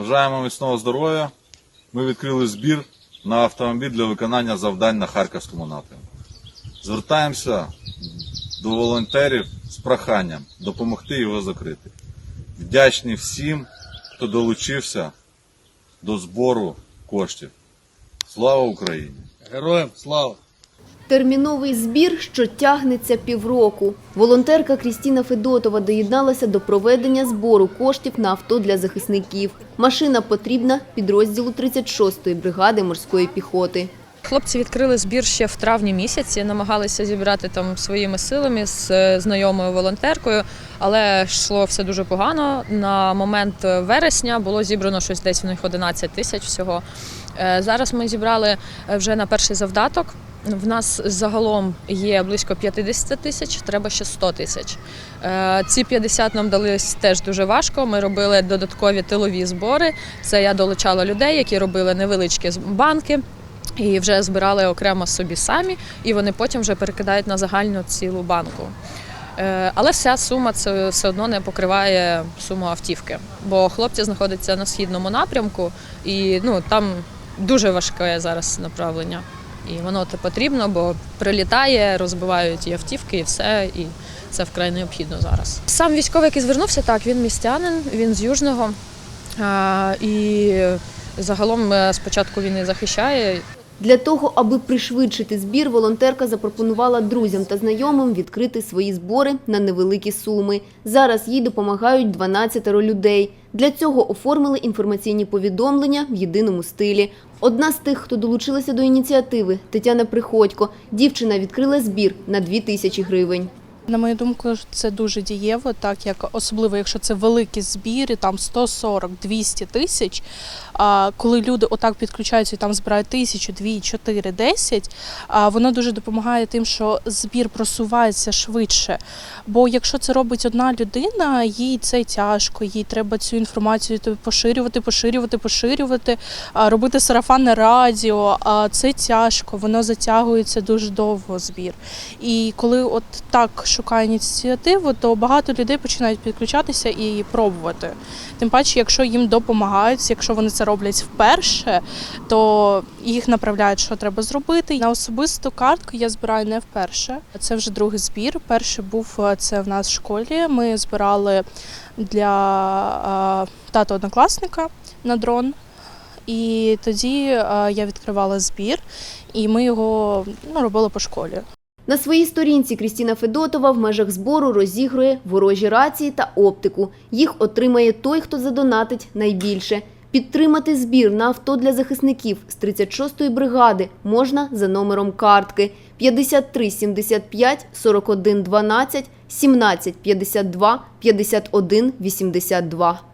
Бажаємо міцного здоров'я. Ми відкрили збір на автомобіль для виконання завдань на Харківському напрямку. Звертаємося до волонтерів з проханням допомогти його закрити. Вдячні всім, хто долучився до збору коштів. Слава Україні! Героям слава! Терміновий збір, що тягнеться півроку. Волонтерка Крістіна Федотова доєдналася до проведення збору коштів на авто для захисників. Машина потрібна підрозділу 36-ї бригади морської піхоти. Хлопці відкрили збір ще в травні місяці, намагалися зібрати там своїми силами з е, знайомою волонтеркою, але йшло все дуже погано. На момент вересня було зібрано щось десь в них 11 тисяч всього. Е, Зараз ми зібрали е, вже на перший завдаток. В нас загалом є близько 50 тисяч, треба ще 100 тисяч. Ці 50 нам дались теж дуже важко. Ми робили додаткові тилові збори. Це я долучала людей, які робили невеличкі банки. І вже збирали окремо собі самі, і вони потім вже перекидають на загальну цілу банку. Е, Але вся сума це все одно не покриває суму автівки, бо хлопці знаходяться на східному напрямку, і ну там дуже важке зараз направлення. І воно те потрібно, бо прилітає, розбивають і автівки, і все, і це вкрай необхідно зараз. Сам військовий, який звернувся, так він містянин, він з Южного. І загалом е, спочатку війни захищає. Для того, аби пришвидшити збір, волонтерка запропонувала друзям та знайомим відкрити свої збори на невеликі суми. Зараз їй допомагають 12 людей. Для цього оформили інформаційні повідомлення в єдиному стилі. Одна з тих, хто долучилася до ініціативи, Тетяна Приходько. Дівчина відкрила збір на 2 тисячі гривень. На мою думку, це дуже дієво, так як особливо, якщо це великі збіри, там 140-200 тисяч. А коли люди отак підключаються і там збирають тисячу, дві, чотири, десять, воно дуже допомагає тим, що збір просувається швидше. Бо якщо це робить одна людина, їй це тяжко, їй треба цю інформацію поширювати, поширювати, поширювати, а робити сарафанне радіо. Це тяжко, воно затягується дуже довго збір. І коли от так шукає ініціативу, то багато людей починають підключатися і пробувати. Тим паче, якщо їм допомагають, якщо вони це роблять вперше, то їх направляють, що треба зробити. На особисту картку я збираю не вперше. Це вже другий збір. Перший був е, це в нас в школі. Ми збирали для е, тата однокласника на дрон. І тоді е, я відкривала збір, і ми його ну, робили по школі. На своїй сторінці Крістіна Федотова в межах збору розігрує ворожі рації та оптику. Їх отримає той, хто задонатить найбільше. Підтримати збір на авто для захисників з 36-ї бригади можна за номером картки 53 75 41 12 17 52 51 82.